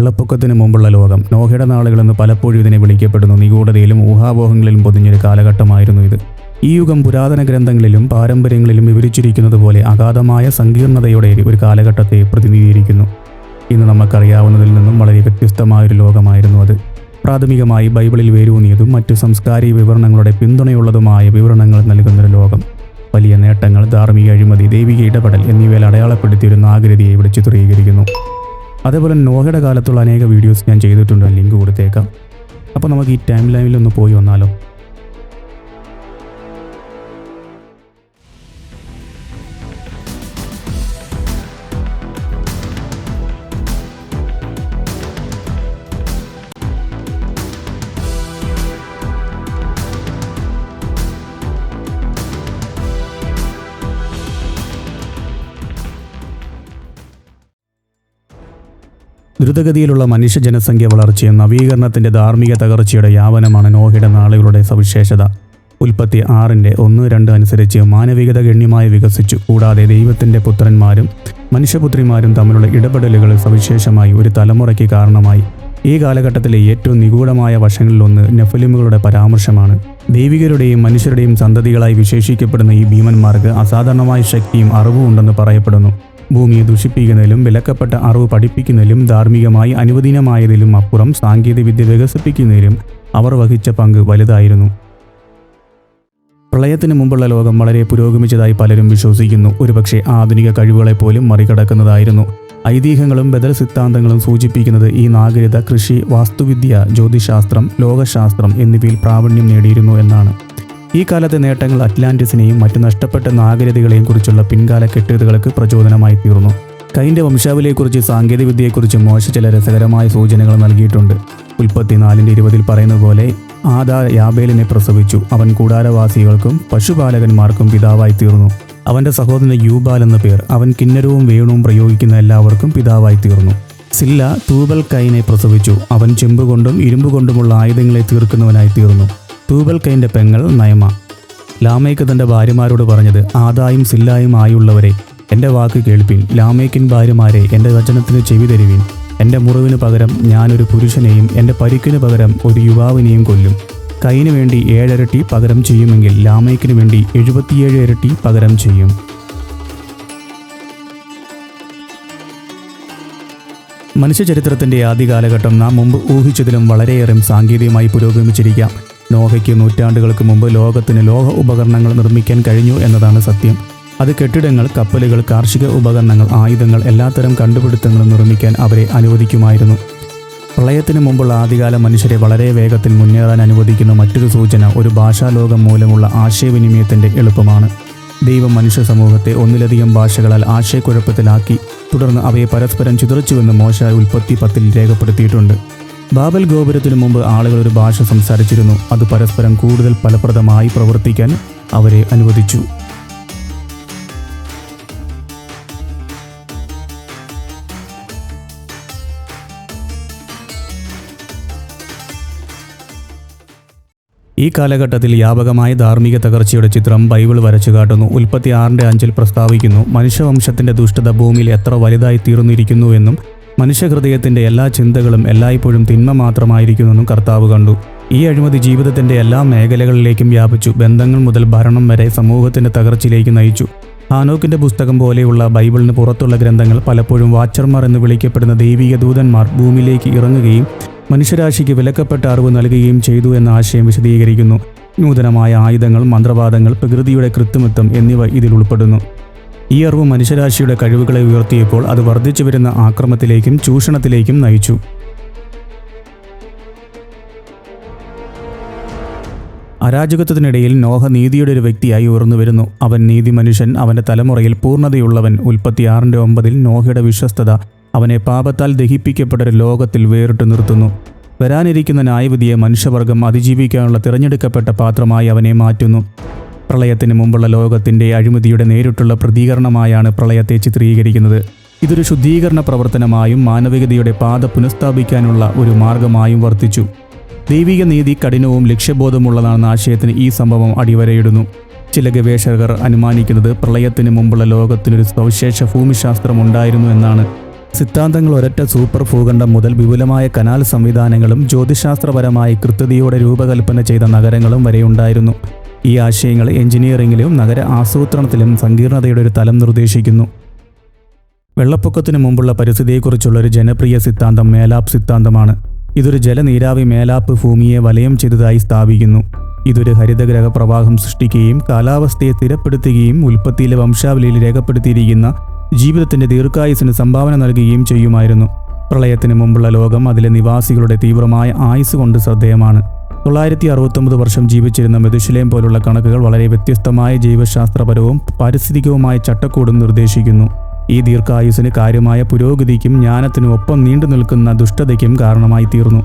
വെള്ളപ്പൊക്കത്തിന് മുമ്പുള്ള ലോകം. നോഹയുടെ നാളുകളെന്ന് പലപ്പോഴും ഇതിനെ വിളിക്കപ്പെടുന്നു. നിഗൂഢതയിലും ഊഹാപോഹങ്ങളിലും പൊതിഞ്ഞൊരു കാലഘട്ടമായിരുന്നു ഇത്. ഈ യുഗം പുരാതന ഗ്രന്ഥങ്ങളിലും പാരമ്പര്യങ്ങളിലും വിവരിച്ചിരിക്കുന്നത് പോലെ അഗാധമായ സങ്കീർണതയുടെ ഒരു കാലഘട്ടത്തെ പ്രതിനിധീകരിക്കുന്നു. ഇന്ന് നമുക്കറിയാവുന്നതിൽ നിന്നും വളരെ വ്യത്യസ്തമായൊരു ലോകമായിരുന്നു അത്. പ്രാഥമികമായി ബൈബിളിൽ വേരൂന്നിയതും മറ്റു സംസ്കാരിക വിവരണങ്ങളുടെ പിന്തുണയുള്ളതുമായ വിവരണങ്ങൾ നൽകുന്നൊരു ലോകം. വലിയ നേട്ടങ്ങൾ ധാർമ്മിക അഴിമതി ദൈവിക ഇടപെടൽ എന്നിവയിൽ അടയാളപ്പെടുത്തിയ ഒരു നാഗരികതയെ ഇവിടെ ചിത്രീകരിക്കുന്നു. അതേപോലെ നോഹയുടെ കാലത്തുള്ള അനേക വീഡിയോസ് ഞാൻ ചെയ്തിട്ടുണ്ട്. ലിങ്ക് കൊടുത്തേക്കാം. അപ്പോൾ നമുക്ക് ഈ ടൈം ലൈനിൽ ഒന്ന് പോയി വന്നാലോ? ദ്രുതഗതിയിലുള്ള മനുഷ്യ ജനസംഖ്യ വളർച്ചയും നവീകരണത്തിന്റെ ധാർമ്മിക തകർച്ചയുടെ യാവനമാണ് നോഹയുടെ നാളുകളുടെ സവിശേഷത. ഉൽപ്പത്തി ആറിന്റെ ഒന്ന് രണ്ട് അനുസരിച്ച് മാനവികത ഗണ്യമായി വികസിച്ചു. കൂടാതെ ദൈവത്തിന്റെ പുത്രന്മാരും മനുഷ്യപുത്രിമാരും തമ്മിലുള്ള ഇടപെടലുകൾ സവിശേഷമായി ഒരു തലമുറയ്ക്ക് കാരണമായി. ഈ കാലഘട്ടത്തിലെ ഏറ്റവും നിഗൂഢമായ വശങ്ങളിലൊന്ന് നെഫലിമുകളുടെ പരാമർശമാണ്. ദൈവികരുടെയും മനുഷ്യരുടെയും സന്തതികളായി വിശേഷിക്കപ്പെടുന്ന ഈ ഭീമന്മാർക്ക് അസാധാരണമായ ശക്തിയും അറിവും ഉണ്ടെന്ന് പറയപ്പെടുന്നു. ഭൂമിയെ ദുഷിപ്പിക്കുന്നതിലും വിലക്കപ്പെട്ട അറിവ് പഠിപ്പിക്കുന്നതിലും ധാർമ്മികമായി അനുവദനീയമായതിലും അപ്പുറം സാങ്കേതികവിദ്യ വികസിപ്പിക്കുന്നതിലും അവർ വഹിച്ച പങ്ക് വലുതായിരുന്നു. പ്രളയത്തിന് മുമ്പുള്ള ലോകം വളരെ പുരോഗമിച്ചതായി പലരും വിശ്വസിക്കുന്നു. ഒരുപക്ഷെ ആധുനിക കഴിവുകളെപ്പോലും മറികടക്കുന്നതായിരുന്നു. ഐതിഹ്യങ്ങളും ബദൽ സിദ്ധാന്തങ്ങളും സൂചിപ്പിക്കുന്നത് ഈ നാഗരികത കൃഷി വാസ്തുവിദ്യ ജ്യോതിശാസ്ത്രം ലോകശാസ്ത്രം എന്നിവയിൽ പ്രാവീണ്യം നേടിയിരുന്നു എന്നാണ്. ഈ കാലത്തെ നേട്ടങ്ങൾ അറ്റ്ലാന്റിസിനെയും മറ്റ് നഷ്ടപ്പെട്ട നാഗരികതകളെയും കുറിച്ചുള്ള പിൻകാല കെട്ടുകഥകൾക്ക് പ്രചോദനമായി തീർന്നു. കൈന്റെ വംശാവലിയെക്കുറിച്ച് സാങ്കേതികവിദ്യയെക്കുറിച്ച് മോശ ചില രസകരമായ സൂചനകൾ നൽകിയിട്ടുണ്ട്. ഉൽപ്പത്തി നാലിന്റെ ഇരുപതിൽ പറയുന്നത് പോലെ ആദാ യാബേലിനെ പ്രസവിച്ചു. അവൻ കൂടാരവാസികൾക്കും പശുപാലകന്മാർക്കും പിതാവായി തീർന്നു. അവന്റെ സഹോദരൻ യൂബാൽ എന്ന പേർ അവൻ കിന്നരവും വേണുവും പ്രയോഗിക്കുന്ന എല്ലാവർക്കും പിതാവായി തീർന്നു. സില്ല തൂബൽ കൈനെ പ്രസവിച്ചു. അവൻ ചെമ്പുകൊണ്ടും ഇരുമ്പ് കൊണ്ടുമുള്ള ആയുധങ്ങളെ തീർക്കുന്നവനായി തീർന്നു. തൂബൽ കൈന്റെ പെങ്ങൾ നയമ. ലാമേക്ക് തന്റെ ഭാര്യമാരോട് പറഞ്ഞത് ആദായും സില്ലായും ആയുള്ളവരെ എന്റെ വാക്ക് കേൾപ്പിൻ. ലാമേക്കിൻ ഭാര്യമാരെ എന്റെ വചനത്തിന് ചെവി തരുവിൻ. എന്റെ മുറിവിന് പകരം ഞാനൊരു പുരുഷനെയും എന്റെ പരിക്കിന് പകരം ഒരു യുവാവിനെയും കൊല്ലും. കൈന് വേണ്ടി ഏഴരട്ടി പകരം ചെയ്യുമെങ്കിൽ ലാമേക്കിന് വേണ്ടി എഴുപത്തിയേഴ് ഇരട്ടി പകരം ചെയ്യും. മനുഷ്യചരിത്രത്തിന്റെ ആദ്യ കാലഘട്ടം നാം മുമ്പ് ഊഹിച്ചതിലും വളരെയേറെ സാങ്കേതികമായി പുരോഗമിച്ചിരിക്കാം. നോഹയ്ക്ക് നൂറ്റാണ്ടുകൾക്ക് മുമ്പ് ലോകത്തിന് ലോഹ ഉപകരണങ്ങൾ നിർമ്മിക്കാൻ കഴിഞ്ഞു എന്നതാണ് സത്യം. അത് കെട്ടിടങ്ങൾ കപ്പലുകൾ കാർഷിക ഉപകരണങ്ങൾ ആയുധങ്ങൾ എല്ലാത്തരം കണ്ടുപിടുത്തങ്ങളും നിർമ്മിക്കാൻ അവരെ അനുവദിക്കുമായിരുന്നു. പ്രളയത്തിന് മുമ്പുള്ള ആദ്യകാല മനുഷ്യരെ വളരെ വേഗത്തിൽ മുന്നേറാൻ അനുവദിക്കുന്ന മറ്റൊരു സൂചന ഒരു ഭാഷാലോകം മൂലമുള്ള ആശയവിനിമയത്തിന്റെ എളുപ്പമാണ്. ദൈവം മനുഷ്യ സമൂഹത്തെ ഒന്നിലധികം ഭാഷകളാൽ ആശയക്കുഴപ്പത്തിലാക്കി തുടർന്ന് അവയെ പരസ്പരം ചിതറിച്ചുവെന്ന് മോശ ഉൽപ്പത്തി പത്തിൽ രേഖപ്പെടുത്തിയിട്ടുണ്ട്. ബാബൽ ഗോപുരത്തിനു മുമ്പ് ആളുകൾ ഒരു ഭാഷ സംസാരിച്ചിരുന്നു. അത് പരസ്പരം കൂടുതൽ ഫലപ്രദമായി പ്രവർത്തിക്കാൻ അവരെ അനുവദിച്ചു. ഈ കാലഘട്ടത്തിൽ വ്യാപകമായ ധാർമ്മിക തകർച്ചയുടെ ചിത്രം ബൈബിൾ വരച്ചു കാട്ടുന്നു. ഉൽപ്പത്തി ആറിന്റെ അഞ്ചിൽ പ്രസ്താവിക്കുന്നു മനുഷ്യവംശത്തിന്റെ ദുഷ്ടത ഭൂമിയിൽ എത്ര വലുതായി തീർന്നിരിക്കുന്നുവെന്നും മനുഷ്യഹൃദയത്തിന്റെ എല്ലാ ചിന്തകളും എല്ലായ്പ്പോഴും തിന്മ മാത്രമായിരിക്കുമെന്നും കർത്താവ് കണ്ടു. ഈ അഴിമതി ജീവിതത്തിന്റെ എല്ലാ മേഖലകളിലേക്കും വ്യാപിച്ചു. ബന്ധങ്ങൾ മുതൽ ഭരണം വരെ സമൂഹത്തിന്റെ തകർച്ചയിലേക്ക് നയിച്ചു. ഹാനോക്കിന്റെ പുസ്തകം പോലെയുള്ള ബൈബിളിന് പുറത്തുള്ള ഗ്രന്ഥങ്ങൾ പലപ്പോഴും വാച്ചർമാർ എന്ന് വിളിക്കപ്പെടുന്ന ദൈവിക ദൂതന്മാർ ഭൂമിയിലേക്ക് ഇറങ്ങുകയും മനുഷ്യരാശിക്ക് വിലക്കപ്പെട്ട അറിവ് നൽകുകയും ചെയ്തു എന്ന ആശയം വിശദീകരിക്കുന്നു. നൂതനമായ ആയുധങ്ങൾ മന്ത്രവാദങ്ങൾ പ്രകൃതിയുടെ കൃത്രിമത്വം എന്നിവ ഇതിൽ ഉൾപ്പെടുന്നു. ഈ അറിവ് മനുഷ്യരാശിയുടെ കഴിവുകളെ ഉയർത്തിയപ്പോൾ അത് വർദ്ധിച്ചു വരുന്ന ആക്രമത്തിലേക്കും ചൂഷണത്തിലേക്കും നയിച്ചു. അരാജകത്വത്തിനിടയിൽ നോഹ നീതിയുടെ ഒരു വ്യക്തിയായി ഉയർന്നു വരുന്നു. അവൻ നീതി മനുഷ്യൻ അവന്റെ തലമുറയിൽ പൂർണതയുള്ളവൻ. ഉൽപ്പത്തിയാറിന്റെ ഒമ്പതിൽ നോഹയുടെ വിശ്വസ്തത അവനെ പാപത്താൽ ദഹിപ്പിക്കപ്പെട്ട ഒരു ലോകത്തിൽ വേറിട്ട് നിർത്തുന്നു. വരാനിരിക്കുന്ന ന്യായവിധിയെ മനുഷ്യവർഗം അതിജീവിക്കാനുള്ള തിരഞ്ഞെടുക്കപ്പെട്ട പാത്രമായി അവനെ മാറ്റുന്നു. പ്രളയത്തിന് മുമ്പുള്ള ലോകത്തിന്റെ അഴിമതിയുടെ നേരിട്ടുള്ള പ്രതികരണമായാണ് പ്രളയത്തെ ചിത്രീകരിക്കുന്നത്. ഇതൊരു ശുദ്ധീകരണ പ്രവർത്തനമായും മാനവികതയുടെ പാത പുനഃസ്ഥാപിക്കാനുള്ള ഒരു മാർഗമായും വർത്തിച്ചു. ദൈവിക നീതി കഠിനവും ലക്ഷ്യബോധമുള്ളതാണെന്ന ആശയത്തിന് ഈ സംഭവം അടിവരയിടുന്നു. ചില ഗവേഷകർ അനുമാനിക്കുന്നത് പ്രളയത്തിന് മുമ്പുള്ള ലോകത്തിനൊരു സവിശേഷ ഭൂമിശാസ്ത്രം ഉണ്ടായിരുന്നു എന്നാണ്. സിദ്ധാന്തങ്ങൾ ഒരൊറ്റ സൂപ്പർ ഭൂഖണ്ഡം മുതൽ വിപുലമായ കനാൽ സംവിധാനങ്ങളും ജ്യോതിശാസ്ത്രപരമായി കൃത്യതയോടെ രൂപകൽപ്പന ചെയ്ത നഗരങ്ങളും വരെയുണ്ടായിരുന്നു ഈ ആശയങ്ങൾ എഞ്ചിനീയറിംഗിലും നഗര ആസൂത്രണത്തിലും സങ്കീർണതയുടെ ഒരു തലം നിർദ്ദേശിക്കുന്നു. വെള്ളപ്പൊക്കത്തിന് മുമ്പുള്ള പരിസ്ഥിതിയെക്കുറിച്ചുള്ള ഒരു ജനപ്രിയ സിദ്ധാന്തം മേലാപ്പ് സിദ്ധാന്തമാണ്. ഇതൊരു ജലനീരാവി മേലാപ്പ് ഭൂമിയെ വലയം ചെയ്തതായി സ്ഥാപിക്കുന്നു. ഇതൊരു ഹരിതഗ്രഹ പ്രവാഹം സൃഷ്ടിക്കുകയും കാലാവസ്ഥയെ സ്ഥിരപ്പെടുത്തുകയും ഉൽപ്പത്തിയിലെ വംശാവലിയിൽ രേഖപ്പെടുത്തിയിരിക്കുന്ന ജീവിതത്തിന്റെ ദീർഘായുസിന് സംഭാവന നൽകുകയും ചെയ്യുമായിരുന്നു. പ്രളയത്തിന് മുമ്പുള്ള ലോകം അതിലെ നിവാസികളുടെ തീവ്രമായ ആയുസ് കൊണ്ട് ശ്രദ്ധേയമാണ്. തൊള്ളായിരത്തി അറുപത്തൊമ്പത് വർഷം ജീവിച്ചിരുന്ന മെതുശിലയം പോലുള്ള കണക്കുകൾ വളരെ വ്യത്യസ്തമായ ജൈവശാസ്ത്രപരവും പാരിസ്ഥിതികവുമായ ചട്ടക്കൂടും നിർദ്ദേശിക്കുന്നു. ഈ ദീർഘായുസിന് കാര്യമായ പുരോഗതിക്കും ജ്ഞാനത്തിനും ഒപ്പം നീണ്ടു നിൽക്കുന്ന ദുഷ്ടതയ്ക്കും കാരണമായി തീർന്നു.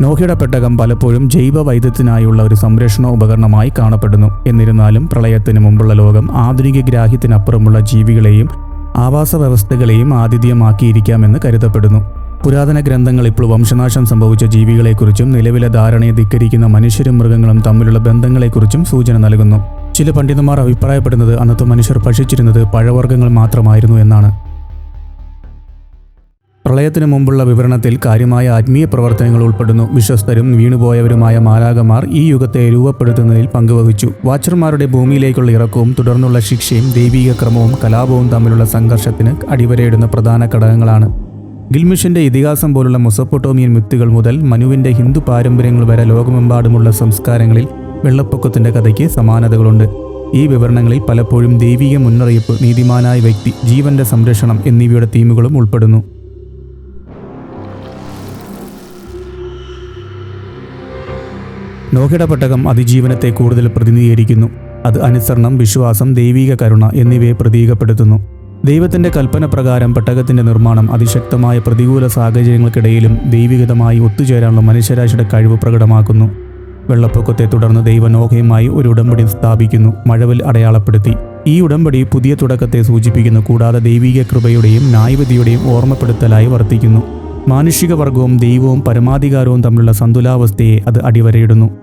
നോഹിയുടെ പെട്ടകം പലപ്പോഴും ജൈവ വൈദ്യത്തിനായുള്ള ഒരു സംരക്ഷണ ഉപകരണമായി കാണപ്പെടുന്നു. എന്നിരുന്നാലും പ്രളയത്തിന് മുമ്പുള്ള ലോകം ആധുനിക ഗ്രാഹ്യത്തിനപ്പുറമുള്ള ജീവികളെയും ആവാസ വ്യവസ്ഥകളെയും ആതിഥ്യമാക്കിയിരിക്കാമെന്ന് കരുതപ്പെടുന്നു. പുരാതന ഗ്രന്ഥങ്ങൾ ഇപ്പോൾ വംശനാശം സംഭവിച്ച ജീവികളെക്കുറിച്ചും നിലവിലെ ധാരണയെ ധിക്കരിക്കുന്ന മനുഷ്യരും മൃഗങ്ങളും തമ്മിലുള്ള ബന്ധങ്ങളെക്കുറിച്ചും സൂചന നൽകുന്നു. ചില പണ്ഡിതന്മാർ അഭിപ്രായപ്പെടുന്നത് അന്നത്തെ മനുഷ്യർ ഭക്ഷിച്ചിരുന്നത് പഴവർഗങ്ങൾ മാത്രമായിരുന്നു എന്നാണ്. പ്രളയത്തിനു മുമ്പുള്ള വിവരണത്തിൽ കാര്യമായ ആത്മീയ പ്രവർത്തനങ്ങൾ ഉൾപ്പെടുന്നു. വിശ്വസ്തരും വീണുപോയവരുമായ മാലാകമാർ ഈ യുഗത്തെ രൂപപ്പെടുത്തുന്നതിൽ പങ്കുവഹിച്ചു. വാച്ചർമാരുടെ ഭൂമിയിലേക്കുള്ള ഇറക്കവും തുടർന്നുള്ള ശിക്ഷയും ദൈവീക ക്രമവും കലാപവും തമ്മിലുള്ള സംഘർഷത്തിന് അടിവരയിടുന്ന പ്രധാന ഘടകങ്ങളാണ്. ഗിൽമിഷിന്റെ ഇതിഹാസം പോലുള്ള മൊസപ്പൊട്ടോമിയൻ മിത്തുകൾ മുതൽ മനുവിന്റെ ഹിന്ദു പാരമ്പര്യങ്ങൾ വരെ ലോകമെമ്പാടുമുള്ള സംസ്കാരങ്ങളിൽ വെള്ളപ്പൊക്കത്തിന്റെ കഥയ്ക്ക് സമാനതകളുണ്ട്. ഈ വിവരണങ്ങളിൽ പലപ്പോഴും ദൈവിക മുന്നറിയിപ്പ് നീതിമാനായ വ്യക്തി ജീവന്റെ സംരക്ഷണം എന്നിവയുടെ തീമുകളും ഉൾപ്പെടുന്നു. നോഹയുടെ പട്ടകം അതിജീവനത്തെ കൂടുതൽ പ്രതിനിധീകരിക്കുന്നു. അത് അനുസരണം വിശ്വാസം ദൈവിക കരുണ എന്നിവയെ പ്രതീകപ്പെടുത്തുന്നു. ദൈവത്തിന്റെ കൽപ്പന പ്രകാരം പെട്ടകത്തിന്റെ നിർമ്മാണം അതിശക്തമായ പ്രതികൂല സാഹചര്യങ്ങൾക്കിടയിലും ദൈവികതമായി ഒത്തുചേരാനുള്ള മനുഷ്യരാശിയുടെ കഴിവ് പ്രകടമാക്കുന്നു. വെള്ളപ്പൊക്കത്തെ തുടർന്ന് ദൈവനോഹയുമായി ഒരു ഉടമ്പടി സ്ഥാപിക്കുന്നു മഴവിൽ അടയാളപ്പെടുത്തി. ഈ ഉടമ്പടി പുതിയ തുടക്കത്തെ സൂചിപ്പിക്കുന്നു കൂടാതെ ദൈവിക കൃപയുടെയും ന്യായവിധിയുടെയും ഓർമ്മപ്പെടുത്തലായി വർത്തിക്കുന്നു. മാനുഷിക വർഗവും ദൈവവും പരമാധികാരവും തമ്മിലുള്ള സന്തുലാവസ്ഥയെ അത് അടിവരയിടുന്നു.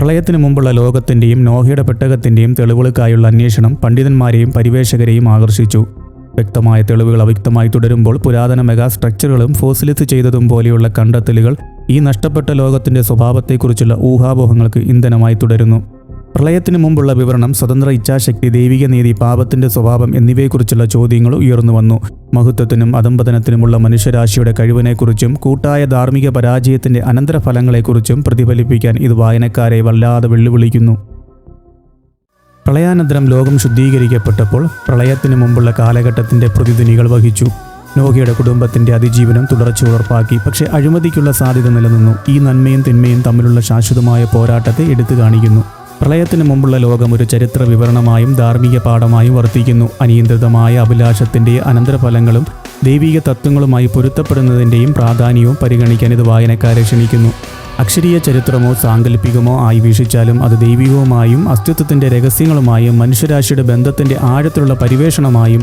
പ്രളയത്തിന് മുമ്പുള്ള ലോകത്തിന്റെയും നോഹയുടെ പെട്ടകത്തിന്റെയും തെളിവുകൾക്കായുള്ള അന്വേഷണം പണ്ഡിതന്മാരെയും പരിവേഷകരെയും ആകർഷിച്ചു. വ്യക്തമായ തെളിവുകൾ അവ്യക്തമായി തുടരുമ്പോൾ പുരാതന മെഗാ സ്ട്രക്ചറുകളും ഫോസിലിസ് ചെയ്തതും പോലെയുള്ള കണ്ടെത്തലുകൾ ഈ നഷ്ടപ്പെട്ട ലോകത്തിന്റെ സ്വഭാവത്തെക്കുറിച്ചുള്ള ഊഹാപോഹങ്ങൾക്ക് ഇന്ധനമായി തുടരുന്നു. പ്രളയത്തിന് മുമ്പുള്ള വിവരണം സ്വതന്ത്ര ഇച്ഛാശക്തി ദൈവിക നീതി പാപത്തിന്റെ സ്വഭാവം എന്നിവയെക്കുറിച്ചുള്ള ചോദ്യങ്ങൾ ഉയർന്നു വന്നു. മഹത്വത്തിനും അധംപതനത്തിനുമുള്ള മനുഷ്യരാശിയുടെ കഴിവിനെക്കുറിച്ചും കൂട്ടായ ധാർമ്മിക പരാജയത്തിന്റെ അനന്തരഫലങ്ങളെക്കുറിച്ചും പ്രതിഫലിപ്പിക്കാൻ ഇത് വായനക്കാരെ വല്ലാതെ വെല്ലുവിളിക്കുന്നു. പ്രളയാനന്തരം ലോകം ശുദ്ധീകരിക്കപ്പെട്ടപ്പോൾ പ്രളയത്തിന് മുമ്പുള്ള കാലഘട്ടത്തിന്റെ പ്രതിധ്വനികൾ വഹിച്ചു. നോഹയുടെ കുടുംബത്തിന്റെ അതിജീവനം തുടർച്ച ഉറപ്പാക്കി. പക്ഷേ അഴിമതിക്കുള്ള സാധ്യത നിലനിന്നു. ഈ നന്മയും തിന്മയും തമ്മിലുള്ള ശാശ്വതമായ പോരാട്ടത്തെ എടുത്തു കാണിക്കുന്നു. പ്രളയത്തിന് മുമ്പുള്ള ലോകം ഒരു ചരിത്ര വിവരണമായും ധാർമ്മിക പാഠമായും വർത്തിക്കുന്നു. അനിയന്ത്രിതമായ അഭിലാഷത്തിന്റെ അനന്തരഫലങ്ങളും ദൈവിക തത്വങ്ങളുമായി പൊരുത്തപ്പെടുന്നതിന്റെയും പ്രാധാന്യവും പരിഗണിക്കാൻ ഇത് വായനക്കാരെ ക്ഷണിക്കുന്നു. അക്ഷരീയ ചരിത്രമോ സാങ്കല്പികമോ ആയി വീക്ഷിച്ചാലും അത് ദൈവികവുമായും അസ്തിത്വത്തിന്റെ രഹസ്യങ്ങളുമായും മനുഷ്യരാശിയുടെ ബന്ധത്തിന്റെ ആഴത്തിലുള്ള പരിവേഷണമായും